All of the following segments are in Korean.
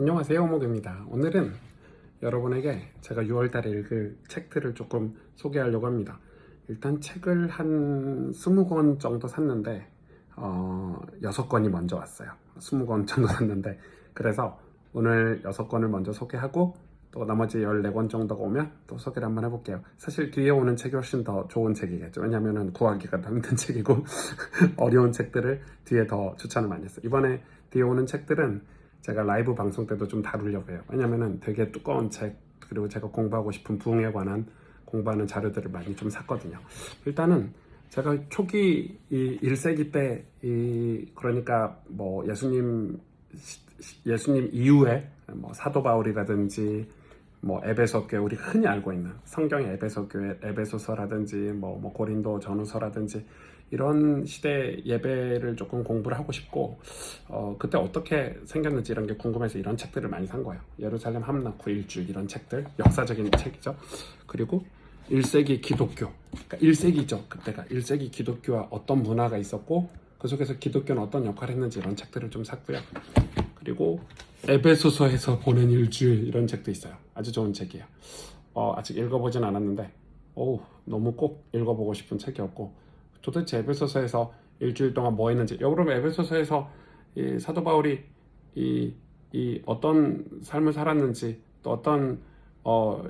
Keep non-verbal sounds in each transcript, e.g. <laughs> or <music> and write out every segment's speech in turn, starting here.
안녕하세요 오목입니다. 오늘은 여러분에게 제가 6월달에 읽을 책들을 조금 소개하려고 합니다. 일단 책을 한 20권 정도 샀는데 어, 6권이 먼저 왔어요. 20권 정도 샀는데. 그래서 오늘 6권을 먼저 소개하고 또 나머지 14권 정도가 오면 또 소개를 한번 해볼게요. 사실 뒤에 오는 책이 훨씬 더 좋은 책이겠죠. 왜냐면은 구하기가 더 힘든 <laughs> 책이고 어려운 책들을 뒤에 더 추천을 많이 했어요. 이번에 뒤에 오는 책들은 제가 라이브 방송 때도 좀 다루려고 해요. 왜냐면은 되게 두꺼운 책, 그리고 제가 공부하고 싶은 부흥에 관한 공부하는 자료들을 많이 좀 샀거든요. 일단은 제가 초기 이 1세기 때, 이, 그러니까 뭐 예수님, 예수님 이후에 뭐 사도 바울이라든지 뭐 에베소 교회 우리 흔히 알고 있는 성경의 에베소 교회 에베소서라든지 뭐, 뭐 고린도 전후서라든지 이런 시대 예배를 조금 공부를 하고 싶고 어, 그때 어떻게 생겼는지 이런 게 궁금해서 이런 책들을 많이 산 거예요. 예루살렘 함나쿠 일주 이런 책들 역사적인 책이죠. 그리고 1세기 기독교 그러니까 1세기죠. 그때가 1세기 기독교와 어떤 문화가 있었고 그 속에서 기독교는 어떤 역할을 했는지 이런 책들을 좀 샀고요. 그리고 에베소서에서 보낸 일주일 이런 책도 있어요. 아주 좋은 책이에요. 어, 아직 읽어보진 않았는데 오 너무 꼭 읽어보고 싶은 책이었고 도대체 에베소서에서 일주일 동안 뭐 했는지 여러분 에베소서에서 이 사도 바울이 이, 이 어떤 삶을 살았는지 또 어떤 어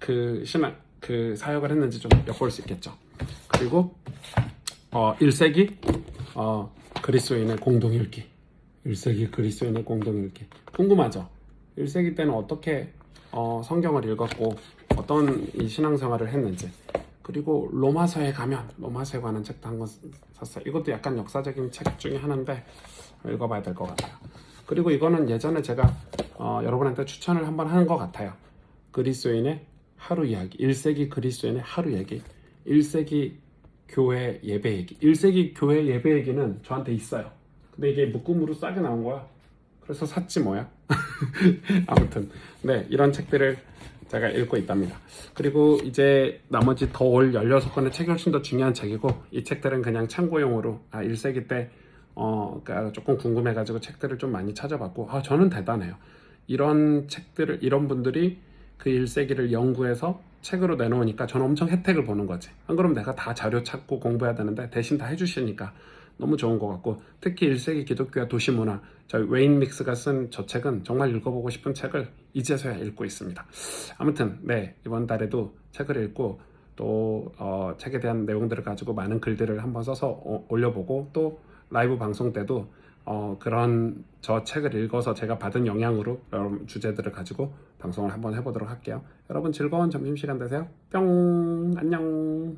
그 신앙 그 사역을 했는지 좀 엿볼 수 있겠죠. 그리고 어 1세기 어 그리스도인의 공동 읽기 1세기 그리스도인의 공동 읽기 궁금하죠. 1세기 때는 어떻게 어, 성경을 읽었고 어떤 이 신앙생활을 했는지 그리고 로마서에 가면 로마서에 관한 책도 한 권 샀어요. 이것도 약간 역사적인 책 중에 하나인데 읽어봐야 될 것 같아요. 그리고 이거는 예전에 제가 어, 여러분한테 추천을 한번 하는 것 같아요. 그리스도인의 하루 이야기, 1세기 그리스도인의 하루 얘기, 1세기 교회 예배 얘기, 1세기 교회 예배 얘기는 저한테 있어요. 근데 이게 묶음으로 싸게 나온 거야. 그래서 샀지 뭐야. <laughs> 아무튼 네 이런 책들을 제가 읽고 있답니다. 그리고 이제 나머지 더올 16권의 책이 훨씬 더 중요한 책이고 이 책들은 그냥 참고용으로 아 1세기 때 어, 그러니까 조금 궁금해가지고 책들을 좀 많이 찾아봤고 아 저는 대단해요. 이런 책들을 이런 분들이 그 1세기를 연구해서 책으로 내놓으니까 저는 엄청 혜택을 보는 거지. 안 그러면 내가 다 자료 찾고 공부해야 되는데 대신 다 해주시니까 너무 좋은 것 같고 특히 1세기 기독교와 도시문화 저희 웨인 믹스가 쓴 저 책은 정말 읽어보고 싶은 책을 이제서야 읽고 있습니다. 아무튼 네 이번 달에도 책을 읽고 또 어, 책에 대한 내용들을 가지고 많은 글들을 한번 써서 어, 올려보고 또 라이브 방송 때도 어, 그런 저 책을 읽어서 제가 받은 영향으로 여러분 주제들을 가지고 방송을 한번 해보도록 할게요. 여러분 즐거운 점심시간 되세요. 뿅 안녕.